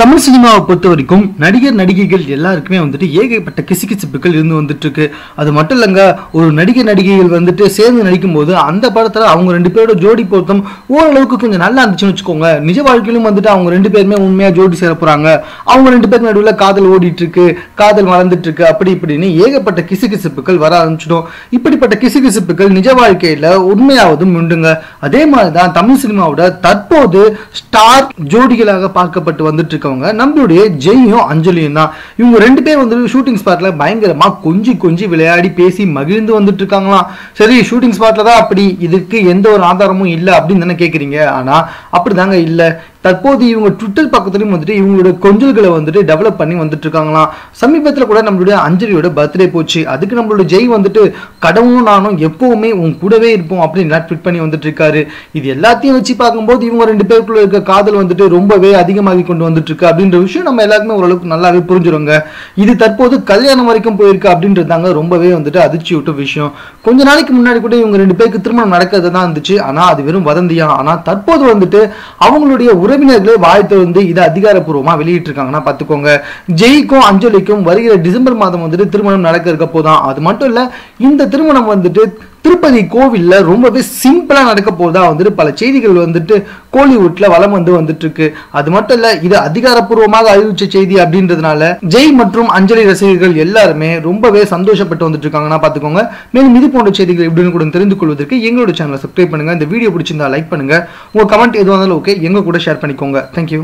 தமிழ் சினிமாவை பொறுத்த வரைக்கும் நடிகர் நடிகைகள் எல்லாருக்குமே வந்துட்டு ஏகப்பட்ட கிசுகிசுப்புகள் இருந்து வந்துட்டு இருக்கு அது மட்டும் இல்லைங்க ஒரு நடிகர் நடிகைகள் வந்துட்டு சேர்ந்து நடிக்கும் போது அந்த படத்துல அவங்க ரெண்டு பேரோட ஜோடி பொருத்தம் ஓரளவுக்கு கொஞ்சம் நல்லா இருந்துச்சுன்னு வச்சுக்கோங்க. நிஜ வாழ்க்கையிலும் வந்துட்டு அவங்க ரெண்டு பேருமே உண்மையா ஜோடி சேர போறாங்க. அவங்க ரெண்டு பேர் நடுவில் காதல் ஓடிட்டு இருக்கு காதல் வளர்ந்துட்டு இருக்கு அப்படி இப்படின்னு ஏகப்பட்ட கிசுகிசுப்புகள் வர ஆரம்பிச்சிடும். இப்படிப்பட்ட கிசுகிசுப்புகள் நிஜ வாழ்க்கையில உண்மையாவதும் உண்டுங்க. அதே மாதிரி தான் தமிழ் சினிமாவோட தற்போது ஸ்டார் ஜோடிகளாக பார்க்கப்பட்டு வந்துட்டு இருக்கவங்க நம்மளுடைய ஜெயும் அஞ்சலியும் தான். இவங்க ரெண்டு பேர் வந்து ஷூட்டிங் ஸ்பாட்ல பயங்கரமா கொஞ்சி கொஞ்சி விளையாடி பேசி மகிழ்ந்து வந்துட்டு இருக்காங்களாம். சரி ஷூட்டிங் ஸ்பாட்ல தான் அப்படி இதுக்கு எந்த ஒரு ஆதாரமும் இல்லை அப்படின்னு தானே கேக்குறீங்க. ஆனா அப்படிதாங்க இல்லை. தற்போது இவங்க ட்விட்டர் பக்கத்துலையும் வந்துட்டு இவங்களோட கொஞ்சல்களை வந்துட்டு டெவலப் பண்ணி வந்துட்டு இருக்காங்களாம் சமீபத்தில் கூட நம்மளுடைய அஞ்சலியோட பர்த்டே போச்சு. அதுக்கு நம்மளோட ஜெய் வந்துட்டு கடவுளும் நானும் எப்பவுமே உன் கூடவே இருப்போம் அப்படின்னு ட்விட் பண்ணி வந்துட்டு இருக்காரு இது எல்லாத்தையும் வச்சு பார்க்கும்போது இவங்க ரெண்டு பேருக்குள்ள இருக்க காதல் வந்துட்டு ரொம்பவே அதிகமாகி கொண்டு வந்துட்டு இருக்கு அப்படின்ற விஷயம் நம்ம எல்லாருக்குமே ஓரளவுக்கு நல்லாவே புரிஞ்சிருங்க. இது தற்போது கல்யாணம் வரைக்கும் போயிருக்கு அப்படின்றதாங்க ரொம்பவே வந்துட்டு அதிர்ச்சி விட்ட விஷயம். கொஞ்ச நாளைக்கு முன்னாடி கூட இவங்க ரெண்டு பேருக்கு திருமணம் நடக்கிறது தான் இருந்துச்சு. ஆனால் அது வெறும் வதந்தியா? ஆனால் தற்போது வந்துட்டு அவங்களுடைய உறவினர்களே வாழ்த்து வந்து இதை அதிகாரப்பூர்வமாக வெளியிட்டிருக்காங்கன்னா பார்த்துக்கோங்க. ஜெய்க்கும் அஞ்சலிக்கும் வருகிற டிசம்பர் மாதம் வந்துட்டு திருமணம் நடக்க இருக்க போதான் அது மட்டும் இல்ல இந்த திருமணம் வந்துட்டு திருப்பதி கோவிலில் ரொம்பவே சிம்பிளாக நடக்க போகிறதா வந்துட்டு பல செய்திகள் வந்துட்டு கோலிவுட்ல வளம் வந்து வந்துட்டு இருக்கு அது மட்டும் இல்ல இது அதிகாரப்பூர்வமாக அறிவிச்ச செய்தி அப்படின்றதுனால ஜெய் மற்றும் அஞ்சலி ரசிகர்கள் எல்லாருமே ரொம்பவே சந்தோஷப்பட்டு வந்துட்டு இருக்காங்கன்னா பாத்துக்கோங்க மேலும் இது போன்ற செய்திகள் எப்படின்னு கூட தெரிந்து கொள்வதற்கு எங்களோட சேனலை சப்ஸ்கிரைப் பண்ணுங்க. இந்த வீடியோ பிடிச்சிருந்தா லைக் பண்ணுங்க. உங்க கமெண்ட் எதுவாக இருந்தாலும் ஓகே எங்க கூட ஷேர் பண்ணிக்கோங்க. தேங்க்யூ